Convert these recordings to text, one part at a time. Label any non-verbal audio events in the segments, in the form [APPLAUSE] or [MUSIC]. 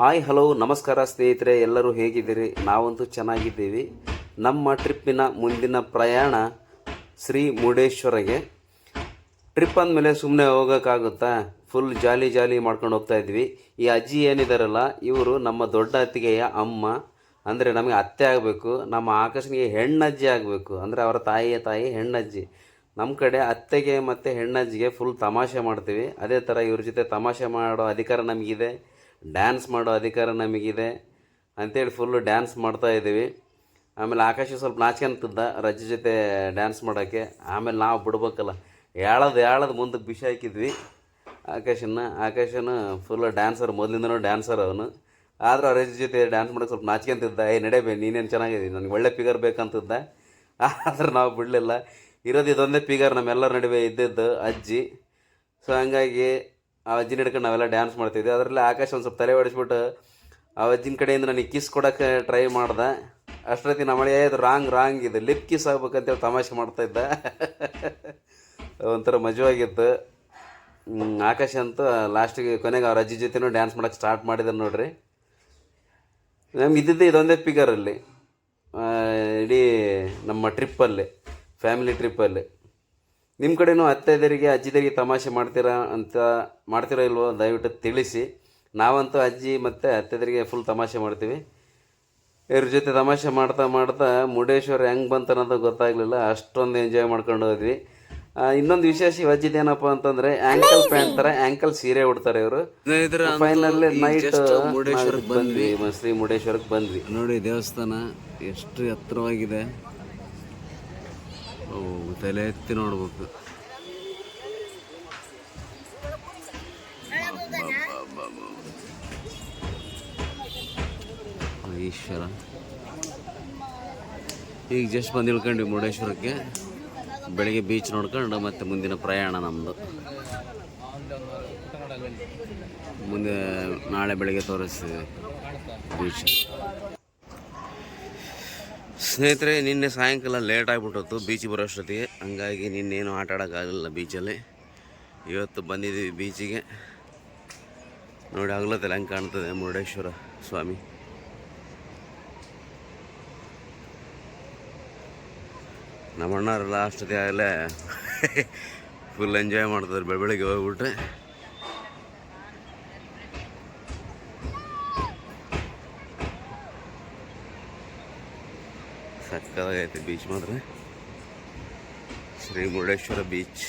Hi hello ನಮಸ್ಕಾರ ಸ್ನೇಹಿತರೆ, ಎಲ್ಲರೂ ಹೇಗಿದ್ದೀರಿ? ನಾವಂತೂ ಚೆನ್ನಾಗಿದ್ದೀವಿ. ನಮ್ಮ ಟ್ರಿಪ್ಪಿನ ಮುಂದಿನ ಪ್ರಯಾಣ ಶ್ರೀ ಮುರುಡೇಶ್ವರಗೆ. ಟ್ರಿಪ್ ಅಂದಮೇಲೆ ಸುಮ್ಮನೆ ಹೋಗೋಕ್ಕಾಗುತ್ತಾ? ಫುಲ್ ಜಾಲಿ ಜಾಲಿ ಮಾಡ್ಕೊಂಡು ಹೋಗ್ತಾ ಇದ್ವಿ ಈ ಅಜ್ಜಿ ಏನಿದಾರಲ್ಲ, ಇವರು ನಮ್ಮ ದೊಡ್ಡ ಅತ್ತಿಗೆಯ ಅಮ್ಮ. ಅಂದರೆ ನಮಗೆ ಅತ್ತೆ ಆಗಬೇಕು, ನಮ್ಮ ಆಕಾಶನಿಗೆ ಹೆಣ್ಣಜ್ಜಿ ಆಗಬೇಕು. ಅಂದರೆ ಅವರ ತಾಯಿಯ ತಾಯಿ ಹೆಣ್ಣಜ್ಜಿ. ನಮ್ಮ ಕಡೆ ಅತ್ತೆಗೆ ಮತ್ತು ಹೆಣ್ಣಜ್ಜಿಗೆ ಫುಲ್ ತಮಾಷೆ ಮಾಡ್ತೀವಿ. ಅದೇ ಥರ ಇವ್ರ ಜೊತೆ ತಮಾಷೆ ಮಾಡೋ ಅಧಿಕಾರ ನಮಗಿದೆ. ಡ್ಯಾನ್ಸ್ ಮಾಡೋ ಅಧಿಕಾರ ನಮಗಿದೆ. ಅಂತೇಳಿ ಫುಲ್ಲು ಡ್ಯಾನ್ಸ್ ಮಾಡ್ತಾ ಇದ್ದೀವಿ. ಆಮೇಲೆ ಆಕಾಶ ಸ್ವಲ್ಪ ನಾಚ್ಕೊಂತಿದ್ದ ರಜ ಜೊತೆ ಡ್ಯಾನ್ಸ್ ಮಾಡೋಕ್ಕೆ. ಆಮೇಲೆ ನಾವು ಬಿಡ್ಬೇಕಲ್ಲ. ಹೇಳೋದು ಹೇಳೋದು ಮುಂದಕ್ಕೆ ಬಿಸಿ ಹಾಕಿದ್ವಿ. ಆಕಾಶನ ಆಕಾಶನ ಫುಲ್ಲು ಡ್ಯಾನ್ಸರ್ ಮೊದಲಿಂದನೂ ಡ್ಯಾನ್ಸರ್ ಅವನು. ಆದರೂ ಅವ್ರ ಜೊತೆ ಡ್ಯಾನ್ಸ್ ಮಾಡೋಕೆ ಸ್ವಲ್ಪ ನಾಚ್ಕೊಂತಿದ್ದ. ಏ ನಡೇಬೇ ನೀನೇನು ಚೆನ್ನಾಗಿದ್ದೀನಿ ನನಗೆ ಒಳ್ಳೆ ಫಿಗರ್ ಬೇಕಂತಿದ್ದ. ಆದ್ರೆ ನಾವು ಬಿಡಲಿಲ್ಲ. ಇರೋದು ಇದೊಂದೇ ಫಿಗರ್ ನಮ್ಮೆಲ್ಲರ ನಡುವೆ ಇದ್ದಿದ್ದು ಅಜ್ಜಿ. ಸೊ ಹಂಗಾಗಿ ಆ ಅಜ್ಜಿನ ಹಿಡ್ಕೊಂಡು ನಾವೆಲ್ಲ ಡ್ಯಾನ್ಸ್ ಮಾಡ್ತಿದ್ವಿ. ಅದರಲ್ಲಿ ಆಕಾಶ ಒಂದು ಸ್ವಲ್ಪ ತಲೆ ಹೊಡಿಸ್ಬಿಟ್ಟು ಆ ಅಜ್ಜಿನ ಕಡೆಯಿಂದ ನನಗೆ ಕಿಸ್ ಕೊಡೋಕ್ಕೆ ಟ್ರೈ ಮಾಡ್ದೆ. ಅಷ್ಟೊತ್ತಿ ನಮ್ಮ ಮಳೆ ಇದು ರಾಂಗ್ ರಾಂಗ್ ಇದು. ಲಿಪ್ ಕಿಸ್ ಆಗ್ಬೇಕಂತೇಳಿ ತಮಾಷೆ ಮಾಡ್ತಾ ಇದ್ದ. ಒಂಥರ ಮಜವಾಗಿತ್ತು. ಆಕಾಶ್ ಅಂತೂ ಲಾಸ್ಟಿಗೆ ಕೊನೆಗೆ ಅವ್ರ ಅಜ್ಜಿ ಜೊತೆನೂ ಡ್ಯಾನ್ಸ್ ಮಾಡೋಕ್ಕೆ ಸ್ಟಾರ್ಟ್ ಮಾಡಿದ್ರು ನೋಡ್ರಿ. ನಮ್ಗೆ ಇದ್ದಿದ್ದೆ ಇದೊಂದೇ ಪಿಗರಲ್ಲಿ ಇಡೀ ನಮ್ಮ ಟ್ರಿಪ್ಪಲ್ಲಿ ಫ್ಯಾಮಿಲಿ ಟ್ರಿಪ್ಪಲ್ಲಿ ನಿಮ್ಮ ಕಡೆನೂ ಅತ್ತೆದರಿಗೆ ಅಜ್ಜಿದರಿಗೆ ತಮಾಷೆ ಮಾಡ್ತೀರಾ ಅಂತ ಮಾಡ್ತೀರೋ ಇಲ್ವೋ ದಯವಿಟ್ಟು ತಿಳಿಸಿ. ನಾವಂತೂ ಅಜ್ಜಿ ಮತ್ತು ಅತ್ತೆದರಿಗೆ ಫುಲ್ ತಮಾಷೆ ಮಾಡ್ತೀವಿ. ಇವ್ರ ಜೊತೆ ತಮಾಷೆ ಮಾಡ್ತಾ ಮಾಡ್ತಾ ಮುರುಡೇಶ್ವರ ಹೆಂಗೆ ಬಂತು ಅನ್ನೋದು ಗೊತ್ತಾಗಲಿಲ್ಲ. ಅಷ್ಟೊಂದು ಎಂಜಾಯ್ ಮಾಡ್ಕೊಂಡು ಹೋದ್ವಿ. ಇನ್ನೊಂದು ವಿಶೇಷ ಏನಪ್ಪ ಅಂತಂದ್ರೆ ಆಂಕಲ್ ಪ್ಯಾಂಟ್ ತರ ಆಂಕಲ್ ಸೀರೆ ಉಡ್ತಾರೆ ಇವರು. ಫೈನಲ್ ನೈಟ್ ಬಂದ್ವಿ ಶ್ರೀ ಮುರುಡೇಶ್ವರಕ್ಕೆ ಬಂದ್ವಿ. ನೋಡಿ ದೇವಸ್ಥಾನ ಎಷ್ಟು ಎತ್ತರವಾಗಿದೆ. ಓ ತಲೆ ಎತ್ತಿ ನೋಡ್ಬೇಕು. ಈಶ್ವರ ಈಗ ಜಸ್ಟ್ ಬಂದು ಇಳ್ಕೊಂಡ್ವಿ ಮುರುಡೇಶ್ವರಕ್ಕೆ ಬೆಳಿಗ್ಗೆ ಬೀಚ್ ನೋಡ್ಕೊಂಡು ಮತ್ತೆ ಮುಂದಿನ ಪ್ರಯಾಣ ನಮ್ಮದು ಮುಂದೆ ನಾಳೆ ಬೆಳಿಗ್ಗೆ ತೋರಿಸ್ತೀವಿ ಬೀಚ್ ಸ್ನೇಹಿತರೆ, ನಿನ್ನೆ ಸಾಯಂಕಾಲ ಲೇಟ್ ಆಗಿಬಿಟ್ಟಿತ್ತು ಬೀಚ್ ಬರೋಷ್ಟೊತ್ತಿಗೆ ಹಂಗಾಗಿ ನಿನ್ನೇನು ಆಟ ಆಡೋಕ್ಕಾಗಲಿಲ್ಲ ಬೀಚಲ್ಲಿ ಇವತ್ತು ಬಂದಿದ್ದೀವಿ ಬೀಚಿಗೆ ನೋಡಿ ಆಗ್ಲತ್ತಲ್ಲ ಹೆಂಗೆ ಕಾಣ್ತದೆ ಮುರುಡೇಶ್ವರ ಸ್ವಾಮಿ. ನಮ್ಮ ಅಣ್ಣವರೆಲ್ಲ ಅಷ್ಟೊತ್ತಿಗೆ ಆಗಲೇ ಫುಲ್ ಎಂಜಾಯ್ ಮಾಡ್ತಾರೆ ಬೆಳ, ಬೆಳಗ್ಗೆ ಹೋಗ್ಬಿಟ್ರೆ. ಸಕ್ಕದಾಗೈತೆ ಬೀಚ್ ಮಾತ್ರ. ಶ್ರೀ ಮುರುಡೇಶ್ವರ ಬೀಚ್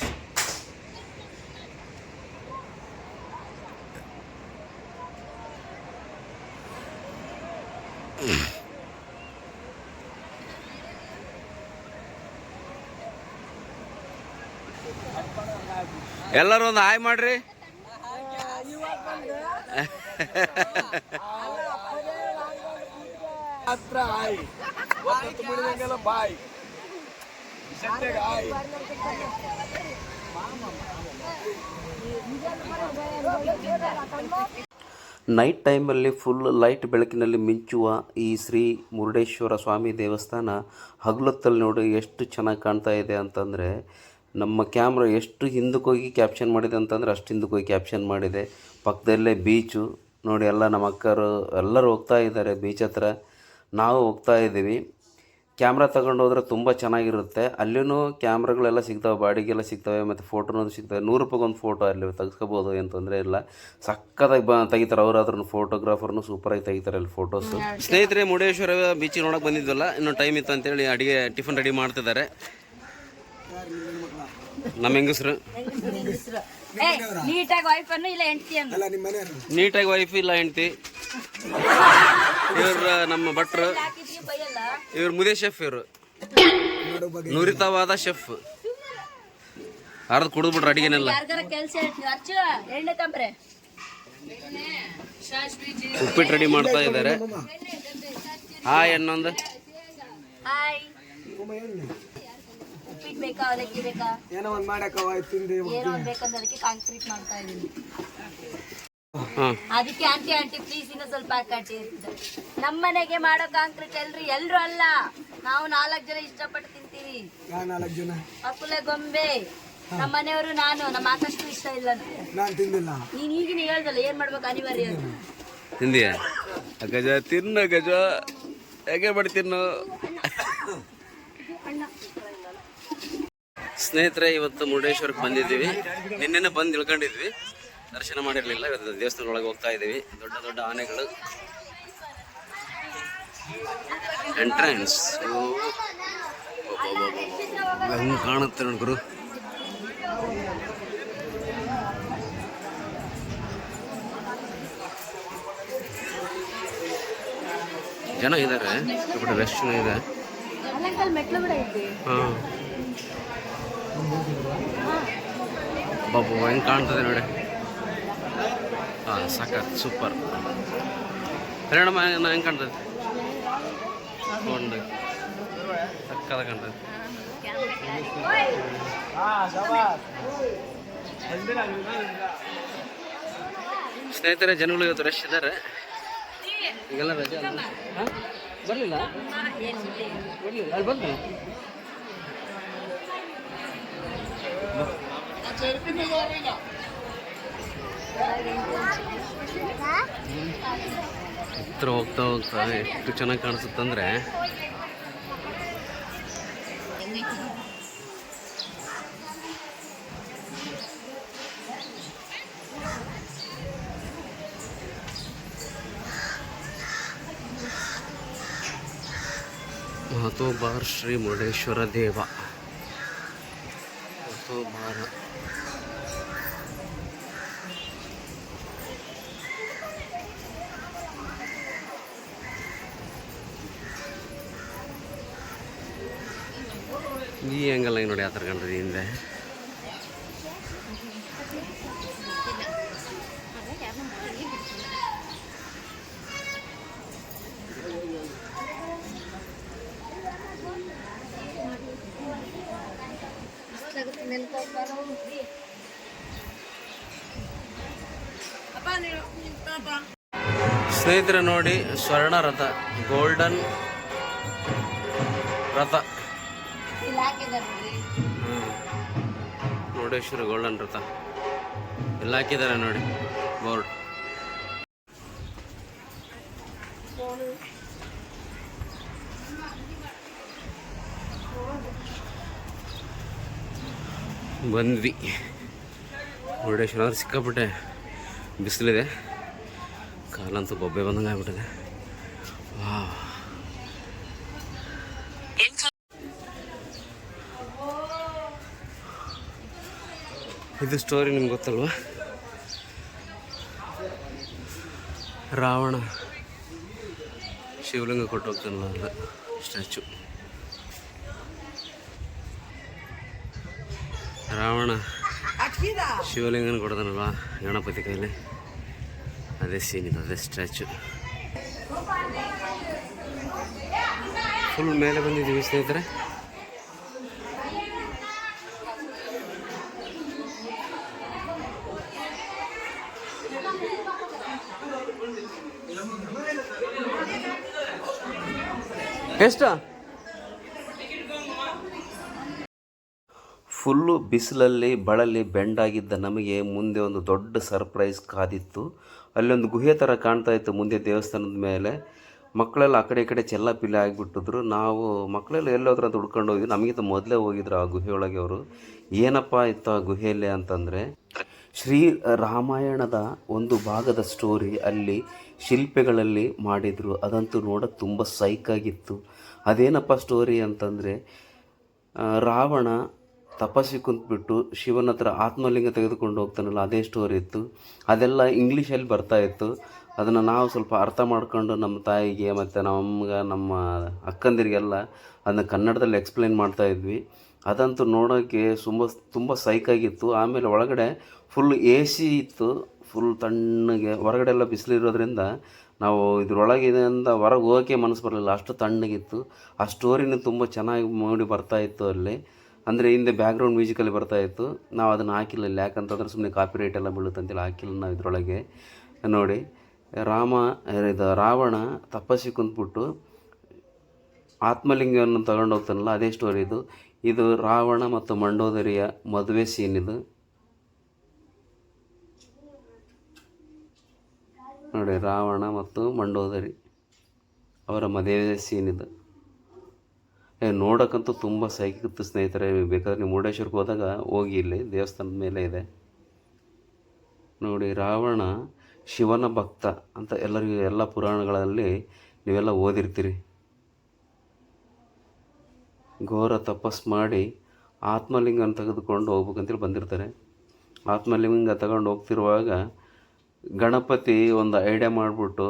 ಎಲ್ಲರೂ ಒಂದು ಹಾಯ್ ಮಾಡ್ರಿ. [LAUGHS] ಒಂದೊತ್ತು ಮುಡಿದಂಗೆಲ್ಲ ಬಾಯಿ. ನೈಟ್ ಟೈಮಲ್ಲಿ ಫುಲ್ ಲೈಟ್ ಬೆಳಕಿನಲ್ಲಿ ಮಿಂಚುವ ಈ ಶ್ರೀ ಮುರುಡೇಶ್ವರ ಸ್ವಾಮಿ ದೇವಸ್ಥಾನ ಹಗಲೊತ್ತಲ್ಲಿ ನೋಡಿ ಎಷ್ಟು ಚೆನ್ನಾಗಿ ಕಾಣ್ತಾ ಇದೆ ಅಂತಂದರೆ, ನಮ್ಮ ಕ್ಯಾಮ್ರಾ ಎಷ್ಟು ಹಿಂದಕ್ಕೆ ಹೋಗಿ ಕ್ಯಾಪ್ಷನ್ ಮಾಡಿದೆ ಅಂತಂದರೆ ಅಷ್ಟು ಹಿಂದಕ್ಕೆ ಹೋಗಿ ಕ್ಯಾಪ್ಷನ್ ಮಾಡಿದೆ. ಪಕ್ಕದಲ್ಲೇ ಬೀಚು ನೋಡಿ ಎಲ್ಲ ನಮ್ಮ ಅಕ್ಕರು ಎಲ್ಲರೂ ಹೋಗ್ತಾ ಇದ್ದಾರೆ ಬೀಚ್ ಹತ್ರ. ನಾವು ಹೋಗ್ತಾ ಇದ್ದೀವಿ. ಕ್ಯಾಮ್ರಾ ತಗೊಂಡು ಹೋದರೆ ತುಂಬ ಚೆನ್ನಾಗಿರುತ್ತೆ. ಅಲ್ಲೂ ಕ್ಯಾಮ್ರಾಗಳೆಲ್ಲ ಸಿಗ್ತವೆ ಬಾಡಿಗೆಲ್ಲ ಸಿಗ್ತವೆ ಮತ್ತು ಫೋಟೋನೂ ಸಿಗ್ತವೆ. ನೂರು ರೂಪಾಯಿಗೆ ಒಂದು ಫೋಟೋ ಅಲ್ಲಿ ತೆಗೆಸ್ಕೋಬೋದು ಏನು ತೊಂದರೆ ಇಲ್ಲ. ಸಕ್ಕತ್ತಾಗಿ ಬ ತೆಗಿತಾರೆ. ಅವರಾದ್ರೂ ಫೋಟೋಗ್ರಾಫರ್ನು ಸೂಪರಾಗಿ ತೆಗಿತಾರೆ ಅಲ್ಲಿ ಫೋಟೋಸು ಸ್ನೇಹಿತರೆ ಮುರುಡೇಶ್ವರ ಬೀಚಿಗೆ ನೋಡೋಕೆ ಬಂದಿದ್ವಲ್ಲ ಇನ್ನೂ ಟೈಮ್ ಇತ್ತು ಅಂತೇಳಿ ಅಡುಗೆ ಟಿಫನ್ ರೆಡಿ ಮಾಡ್ತಿದ್ದಾರೆ. ನಮ್ಮ ಹೆಂಗಸ್ರು? ನೀಟಾಗಿ ವೈಫ್ ಅನ್ನು ಇಲ್ಲ ಹೆಂಡತಿ ಅನ್ನು? ನೀಟಾಗಿ ವೈಫ್ ಇಲ್ಲ ಹೆಂಡತಿ. ಇವ್ರ ನಮ್ಮ ಭಟ್ರು. ಇವ್ರ ಬೈಯಲ್ಲ ಇವ್ರು. ಮುದೇ ಶೆಫ್ ಇವರು ನುರಿತವಾದ ಶೆಫ್ ಅರ್ಧ ಕುಡಿದ್ಬಿಟ್ರು ಅಡಿಗೆನೆಲ್ಲ. ಯಾರ್ಗಾರ ಕೆಲ್ಸ ಹೇಳ್ತೀನಿ ಅರ್ಚು ಎಣ್ಣೆ ತಂಬ್ರೆ. ಉಪ್ಪಿಟ್ಟು ರೆಡಿ ಮಾಡ್ತಾ ಇದ್ದಾರೆ ಹಾಯ್ ಅನ್ನೊಂದು. ಉಪ್ಪಿಟ್ಟು ಬೇಕಾ? ಅದಕ್ಕೆ ಬೇಕಾ? ಏನೋ ಒಂದ್ ಮಾಡಕ್ಕವ ತಿಂದು ಏನೋ ಒಂದ್ ಬೇಕಂದ್ರೆ ಅದಕ್ಕೆ ಕಾಂಕ್ರೀಟ್ ಮಾಡ್ತಾ ಇದೀನಿ. ಹಾಂ. ಅದಕ್ಕೆ ಆಂಟಿ ಆಂಟಿ ಪ್ಲೀಸ್ ಇನ್ನ ಸ್ವಲ್ಪ ಹಾಕಿ ನಮ್ಮ ಮನೆಗೆ ಮಾಡೋ ಕಾಂಕ್ರೀಟ್ ಎಲ್ರು ಎಲ್ರು ಅಲ್ಲ. ನಾವು ನಾಲ್ಕು ಜನ ಇಷ್ಟಪಟ್ಟು ತಿಂತೀವಿ. ಯಾ ನಾಲ್ಕು ಜನ? ಅಕುಲೆ ಗೊಂಬೆ. ನಮ್ಮ ಮನೆಯವರು ನಾನು ನಮ್ಮ ಆಕಷ್ಟು ಇಷ್ಟ ಇಲ್ಲ ನಾನು ತಿಂದಿಲ್ಲ. ನೀನ್ ಈಗಿನ ಹೇಳ್ದಲ್ಲ ಏನ್ ಮಾಡ್ಬೇಕು ಅನಿವಾರ್ಯ ತಿಂದಿಯಾ? ಗಜ ತಿನ್ನ ಗಜ. ಹೇಗೆ ಮಾಡಿ ತಿನ್ನು ಸ್ನೇಹಿತರೆ ಇವತ್ತು ಮುರುಡೇಶ್ವರಕ್ಕೆ ಬಂದಿದ್ದೀವಿ. ನಿನ್ನೆನೆ ಬಂದು ಇಳ್ಕೊಂಡಿದ್ವಿ ದರ್ಶನ ಮಾಡಿರಲಿಲ್ಲ ಇವತ್ತು ದೇವಸ್ಥಾನದೊಳಗೆ ಹೋಗ್ತಾ ಇದ್ದೀವಿ. ದೊಡ್ಡ ದೊಡ್ಡ ಆನೆಗಳು. ಎಂಟ್ರೆನ್ಸ್ ಹೆಂಗೆ ಕಾಣುತ್ತೆ ನೋಡ್ಗುರು ಜನ ಇದ್ದಾರೆ ರಶ್ ಇದೆ. ಹಾಂ. ಬಾಬು, ಹೆಂಗೆ ಕಾಣ್ತದೆ ನೋಡಿ. ಹಾಂ ಸಖತ್ ಸೂಪರ್. ಪರಿಣಾಮ ಹೆಂಗೆ ಕಾಣ್ತದೆ? ಒಂದು. ಸಕ್ಕದ ಕಾಣ್ತದೆ. ಸ್ನೇಹಿತರೆ, ಜನಗಳು ಇವತ್ತು ರಶ್ ಇದ್ದಾರೆ. ಈಗೆಲ್ಲ ರಜೆ ಬರಲಿಲ್ಲ? ಬರಲಿಲ್ಲ, ಅಲ್ಲಿ ಬಂದು ಹತ್ರ ಹೋಗ್ತಾ ಹೋಗ್ತಾ ಎಷ್ಟು ಚೆನ್ನಾಗಿ ಕಾಣಿಸುತ್ತಂದ್ರೆ. ಮಹತೋಬಾರ್ ಶ್ರೀ ಮುರುಡೇಶ್ವರ ದೇವ. ಮಹತೋಬಾರ ಈ ಆ್ಯಂಗಲ್ ನೋಡಿ ಯಾವ ಥರ ಕಾಣ್ತದೆ ಹಿಂದೆ. ಸ್ನೇಹಿತರೆ ನೋಡಿ ಸ್ವರ್ಣ ರಥ ಗೋಲ್ಡನ್ ರಥ. ಮುರುಡೇಶ್ವರ ಗೋಲ್ಡನ್ ರಥ. ಎಲ್ಲ ಹಾಕಿದ್ದಾರೆ ನೋಡಿ. ಬೋರ್ಡ್ ಬಂದ್ವಿ. ಮುರುಡೇಶ್ವರ ಅಂದ್ರೆ ಸಿಕ್ಕಾಪಟ್ಟೆ ಬಿಸಿಲಿದೆ. ಕಾಲಂತೂ ಬೊಬ್ಬೆ ಬಂದಂಗೆ ಆಗ್ಬಿಟ್ಟಿದೆ ವಾ ಇದು ಸ್ಟೋರಿ ನಿಮ್ಗೆ ಗೊತ್ತಲ್ವ? ರಾವಣ ಶಿವಲಿಂಗ ಕೊಟ್ಟು ಹೋಗ್ತಾನಲ್ಲ ಸ್ಟ್ಯಾಚು ರಾವಣ ಶಿವಲಿಂಗನ ಕೊಡ್ತಾನಲ್ವ ಗಣಪತಿ ಕೈಲಿ? ಅದೇ ಸೀನ್ ಇದು ಅದೇ ಸ್ಟ್ಯಾಚು ಫುಲ್ ಮೇಲೆ ಬಂದಿದ್ದೀವಿ ಸ್ನೇಹಿತರೆ. ಎಷ್ಟು? ಫುಲ್ಲು ಬಿಸಿಲಲ್ಲಿ ಬಳಲಿ ಬೆಂಡಾಗಿದ್ದ ನಮಗೆ ಮುಂದೆ ಒಂದು ದೊಡ್ಡ ಸರ್ಪ್ರೈಸ್ ಕಾದಿತ್ತು. ಅಲ್ಲೊಂದು ಗುಹೆ ಥರ ಕಾಣ್ತಾ ಇತ್ತು ಮುಂದೆ ದೇವಸ್ಥಾನದ ಮೇಲೆ. ಮಕ್ಕಳೆಲ್ಲ ಆ ಕಡೆ ಈ ಕಡೆ ಚೆಲ್ಲಾಪಿಲ್ಲಿ ಆಗಿಬಿಟ್ಟಿದ್ರು. ನಾವು ಮಕ್ಕಳೆಲ್ಲ ಎಲ್ಲೋದ್ರ ಅಂತ ಹುಡ್ಕೊಂಡು ಹೋಗಿ ನಮಗಿಂತ ಮೊದಲೇ ಹೋಗಿದ್ರು ಆ ಗುಹೆಯೊಳಗೆ ಅವರು. ಏನಪ್ಪ ಇತ್ತು ಆ ಗುಹೆಯಲ್ಲಿ ಅಂತಂದರೆ ಶ್ರೀ ರಾಮಾಯಣದ ಒಂದು ಭಾಗದ ಸ್ಟೋರಿ ಅಲ್ಲಿ ಶಿಲ್ಪಗಳಲ್ಲಿ ಮಾಡಿದರು, ಅದಂತೂ ನೋಡೋಕೆ ತುಂಬ ಸೈಕಾಗಿತ್ತು ಅದೇನಪ್ಪ ಸ್ಟೋರಿ ಅಂತಂದರೆ ರಾವಣ ತಪಸ್ಸಿ ಕುಂತ್ಬಿಟ್ಟು ಶಿವನ ಹತ್ರ ಆತ್ಮಲಿಂಗ ತೆಗೆದುಕೊಂಡು ಹೋಗ್ತಾನಲ್ಲ, ಅದೇ ಸ್ಟೋರಿ ಇತ್ತು. ಅದೆಲ್ಲ ಇಂಗ್ಲೀಷಲ್ಲಿ ಬರ್ತಾ ಇತ್ತು. ಅದನ್ನು ನಾವು ಸ್ವಲ್ಪ ಅರ್ಥ ಮಾಡ್ಕೊಂಡು ನಮ್ಮ ತಾಯಿಗೆ ಮತ್ತು ನಮ್ಮ ನಮ್ಮ ಅಕ್ಕಂದಿರಿಗೆಲ್ಲ ಅದನ್ನು ಕನ್ನಡದಲ್ಲಿ ಎಕ್ಸ್ಪ್ಲೈನ್ ಮಾಡ್ತಾ ಇದ್ವಿ. ಅದಂತೂ ನೋಡೋಕ್ಕೆ ತುಂಬ ತುಂಬ ಸೈಕಾಗಿತ್ತು ಆಮೇಲೆ ಒಳಗಡೆ ಫುಲ್ ಎ ಸಿ ಇತ್ತು. ಫುಲ್ ತಣ್ಣಗೆ ಹೊರಗಡೆ ಎಲ್ಲ ಬಿಸಿಲಿರೋದ್ರಿಂದ ನಾವು ಇದ್ರೊಳಗಿಂದ ಹೊರಗೆ ಹೋಗೋಕ್ಕೆ ಮನಸ್ಸು ಬರಲಿಲ್ಲ. ಅಷ್ಟು ತಣ್ಣಗಿತ್ತು. ಆ ಸ್ಟೋರಿನೂ ತುಂಬ ಚೆನ್ನಾಗಿ ಮೂಡಿ ಬರ್ತಾ ಇತ್ತು ಅಲ್ಲಿ. ಅಂದರೆ ಹಿಂದೆ ಬ್ಯಾಕ್ಗ್ರೌಂಡ್ ಮ್ಯೂಸಿಕಲ್ಲಿ ಬರ್ತಾ ಇತ್ತು. ನಾವು ಅದನ್ನು ಹಾಕಿಲ್ಲ ಇಲ್ಲಿ. ಯಾಕಂತಂದ್ರೆ ಸುಮ್ಮನೆ ಕಾಪಿ ರೈಟ್ ಎಲ್ಲ ಬೀಳುತ್ತಂತೇಳಿ ಹಾಕಿಲ್ಲ ನಾವು ಇದರೊಳಗೆ. ನೋಡಿ, ರಾಮ ಇದು ರಾವಣ ತಪಸ್ಸಿ ಕುಂತ್ಬಿಟ್ಟು ಆತ್ಮಲಿಂಗವನ್ನು ತಗೊಂಡು ಹೋಗ್ತಾನಲ್ಲ ಅದೇ ಸ್ಟೋರಿ ಇದು. ಇದು ರಾವಣ ಮತ್ತು ಮಂಡೋದರಿಯ ಮದುವೆ ಸೀನ್ ಇದು. ನೋಡಿ, ರಾವಣ ಮತ್ತು ಮಂಡೋದರಿ ಅವರ ಮದುವೆ ಸೀನ್ ಇದು. ಏ, ನೋಡೋಕ್ಕಂತೂ ತುಂಬ ಸೈಕಿತ್ತು ಸ್ನೇಹಿತರೆ ಬೇಕಾದ್ರೆ ನೀವು ಮುರುಡೇಶ್ವರಕ್ಕೆ ಹೋದಾಗ ಹೋಗಿ ಇಲ್ಲಿ, ದೇವಸ್ಥಾನದ ಮೇಲೆ ಇದೆ. ನೋಡಿ, ರಾವಣ ಶಿವನ ಭಕ್ತ ಅಂತ ಎಲ್ಲರಿಗೂ ಎಲ್ಲ ಪುರಾಣಗಳಲ್ಲಿ ನೀವೆಲ್ಲ ಓದಿರ್ತೀರಿ. ಘೋರ ತಪಸ್ ಮಾಡಿ ಆತ್ಮಲಿಂಗನ ತೆಗೆದುಕೊಂಡು ಹೋಗ್ಬೇಕಂತೇಳಿ ಬಂದಿರ್ತಾರೆ. ಆತ್ಮಲಿಂಗ ತಗೊಂಡು ಹೋಗ್ತಿರುವಾಗ ಗಣಪತಿ ಒಂದು ಐಡಿಯಾ ಮಾಡಿಬಿಟ್ಟು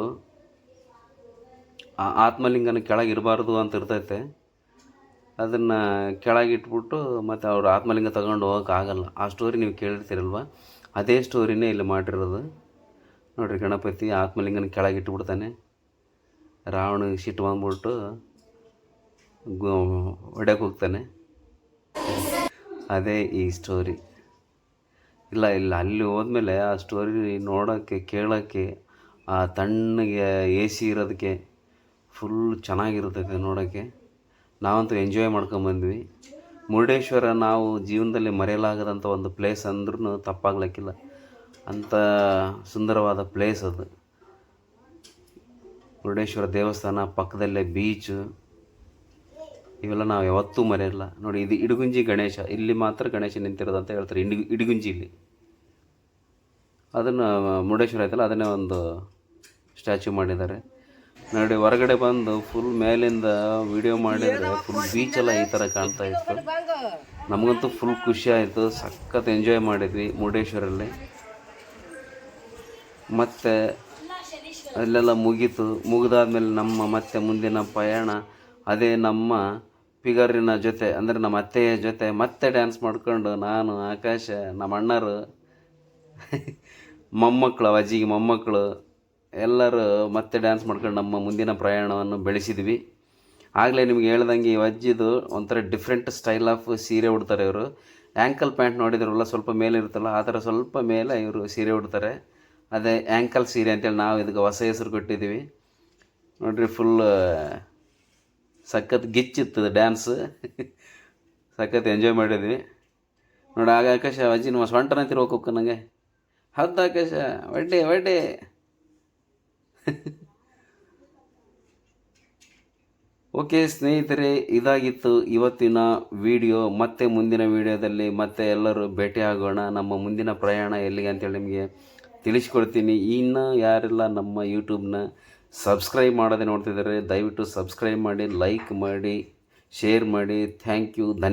ಆ ಆತ್ಮಲಿಂಗನ ಕೆಳಗೆ ಇರಬಾರ್ದು ಅಂತ ಇರ್ತೈತೆ. ಅದನ್ನು ಕೆಳಗಿಟ್ಬಿಟ್ಟು ಮತ್ತು ಅವರು ಆತ್ಮಲಿಂಗ ತಗೊಂಡು ಹೋಗೋಕ್ಕಾಗಲ್ಲ ಆ ಸ್ಟೋರಿ ನೀವು ಕೇಳಿರ್ತೀರಲ್ವ? ಅದೇ ಸ್ಟೋರಿನೇ ಇಲ್ಲಿ ಮಾಡಿರೋದು. ನೋಡಿರಿ ಗಣಪತಿ ಆತ್ಮಲಿಂಗನ ಕೆಳಗೆ ಇಟ್ಬಿಡ್ತಾನೆ. ರಾವಣ ಸಿಟ್ಟು ಬಂದ್ಬಿಟ್ಟು ಹೊಡ್ಯಕ್ಕೆ ಹೋಗ್ತಾನೆ. ಅದೇ ಈ ಸ್ಟೋರಿ ಇಲ್ಲ ಇಲ್ಲ, ಅಲ್ಲಿ ಹೋದ್ಮೇಲೆ ಆ ಸ್ಟೋರಿ ನೋಡೋಕ್ಕೆ, ಕೇಳೋಕ್ಕೆ, ಆ ತಣ್ಣಗೆ ಎ ಸಿ ಇರೋದಕ್ಕೆ ಫುಲ್ ಚೆನ್ನಾಗಿರ್ತೈತೆ ನೋಡೋಕ್ಕೆ. ನಾವಂತೂ ಎಂಜಾಯ್ ಮಾಡ್ಕೊಂಬಂದ್ವಿ ಮುರುಡೇಶ್ವರ ನಾವು ಜೀವನದಲ್ಲಿ ಮರೆಯಲಾಗದಂಥ ಒಂದು ಪ್ಲೇಸ್ ಅಂದ್ರೂ ತಪ್ಪಾಗ್ಲಕ್ಕಿಲ್ಲ. ಅಂಥ ಸುಂದರವಾದ ಪ್ಲೇಸ್ ಅದು. ಮುರುಡೇಶ್ವರ ದೇವಸ್ಥಾನ ಪಕ್ಕದಲ್ಲೇ ಬೀಚು ಇವೆಲ್ಲ ನಾವು ಯಾವತ್ತೂ ಮರೆಯಲ್ಲ. ನೋಡಿ, ಇದು ಇಡಗುಂಜಿ ಗಣೇಶ. ಇಲ್ಲಿ ಮಾತ್ರ ಗಣೇಶ ನಿಂತಿರೋದು ಅಂತ ಹೇಳ್ತಾರೆ. ಇಂಡಿ ಇಡಗುಂಜಿಲಿ ಅದನ್ನು, ಮುರುಡೇಶ್ವರ ಐತಲ್ಲ, ಅದನ್ನೇ ಒಂದು ಸ್ಟ್ಯಾಚ್ಯೂ ಮಾಡಿದ್ದಾರೆ. ನೋಡಿ, ಹೊರಗಡೆ ಬಂದು ಫುಲ್ ಮೇಲಿಂದ ವಿಡಿಯೋ ಮಾಡಿದರೆ ಫುಲ್ ಬೀಚೆಲ್ಲ ಈ ಥರ ಕಾಣ್ತಾ ಇತ್ತು. ನಮಗಂತೂ ಫುಲ್ ಖುಷಿ ಆಯಿತು. ಸಖತ್ ಎಂಜಾಯ್ ಮಾಡಿದ್ವಿ ಮುರುಡೇಶ್ವರಲ್ಲಿ. ಮತ್ತು ಅಲ್ಲೆಲ್ಲ ಮುಗೀತು. ಮುಗಿದಾದ್ಮೇಲೆ ನಮ್ಮ ಮತ್ತೆ ಮುಂದಿನ ಪಯಣ. ಅದೇ ನಮ್ಮ ಫಿಗರಿನ ಜೊತೆ, ಅಂದರೆ ನಮ್ಮ ಅತ್ತೆಯ ಜೊತೆ ಮತ್ತೆ ಡ್ಯಾನ್ಸ್ ಮಾಡ್ಕೊಂಡು ನಾನು, ಆಕಾಶ, ನಮ್ಮ ಅಣ್ಣರು, ಮೊಮ್ಮಕ್ಕಳು, ಅಜ್ಜಿಗೆ ಮೊಮ್ಮಕ್ಕಳು, ಎಲ್ಲರೂ ಮತ್ತೆ ಡ್ಯಾನ್ಸ್ ಮಾಡ್ಕೊಂಡು ನಮ್ಮ ಮುಂದಿನ ಪ್ರಯಾಣವನ್ನು ಬೆಳೆಸಿದ್ವಿ. ಆಗಲೇ ನಿಮ್ಗೆ ಹೇಳ್ದಂಗೆ ಈ ಅಜ್ಜಿದು ಒಂಥರ ಡಿಫ್ರೆಂಟ್ ಸ್ಟೈಲ್ ಆಫ್ ಸೀರೆ ಉಡ್ತಾರೆ ಇವರು. ಆ್ಯಂಕಲ್ ಪ್ಯಾಂಟ್ ನೋಡಿದ್ರಲ್ಲ, ಸ್ವಲ್ಪ ಮೇಲೆ ಇರುತ್ತಲ್ಲ, ಆ ಥರ ಸ್ವಲ್ಪ ಮೇಲೆ ಇವರು ಸೀರೆ ಉಡ್ತಾರೆ. ಅದೇ ಆ್ಯಂಕಲ್ ಸೀರೆ ಅಂತೇಳಿ ನಾವು ಇದಕ್ಕೆ ಹೊಸ ಹೆಸರು ಕೊಟ್ಟಿದ್ದೀವಿ. ನೋಡಿರಿ ಫುಲ್ ಸಖತ್ ಗಿಚ್ಚಿತ್ತು ಡ್ಯಾನ್ಸ್ ಸಖತ್ ಎಂಜಾಯ್ ಮಾಡಿದ್ವಿ. ನೋಡಿ, ಆಗ ಆಕಾಶ ಅಜ್ಜಿ ನಮ್ಮ ಸೊಂಟನ ತಿರ್ಬೇಕು ನನಗೆ ಹೌದು ಆಕಾಶ, ಒಡ್ಡೆ ಒಡ್ಡೆ. ಓಕೆ, ಸ್ನೇಹಿತರೆ, ಇದಾಗಿತ್ತು ಇವತ್ತಿನ ವಿಡಿಯೋ. ಮತ್ತೆ ಮುಂದಿನ ವಿಡಿಯೋದಲ್ಲಿ ಮತ್ತೆ ಎಲ್ಲರೂ ಭೇಟಿ ಆಗೋಣ. ನಮ್ಮ ಮುಂದಿನ ಪ್ರಯಾಣ ಎಲ್ಲಿಗೆ ಅಂತೇಳಿ ನಿಮಗೆ ತಿಳಿಸ್ಕೊಡ್ತೀನಿ. ಇನ್ನು ಯಾರೆಲ್ಲ ನಮ್ಮ ಯೂಟ್ಯೂಬ್ನ ಸಬ್ಸ್ಕ್ರೈಬ್ ಮಾಡದೆ ನೋಡ್ತಿದ್ದಾರೆ ದಯವಿಟ್ಟು ಸಬ್ಸ್ಕ್ರೈಬ್ ಮಾಡಿ ಲೈಕ್ ಮಾಡಿ ಶೇರ್ ಮಾಡಿ. Thank you Dhanya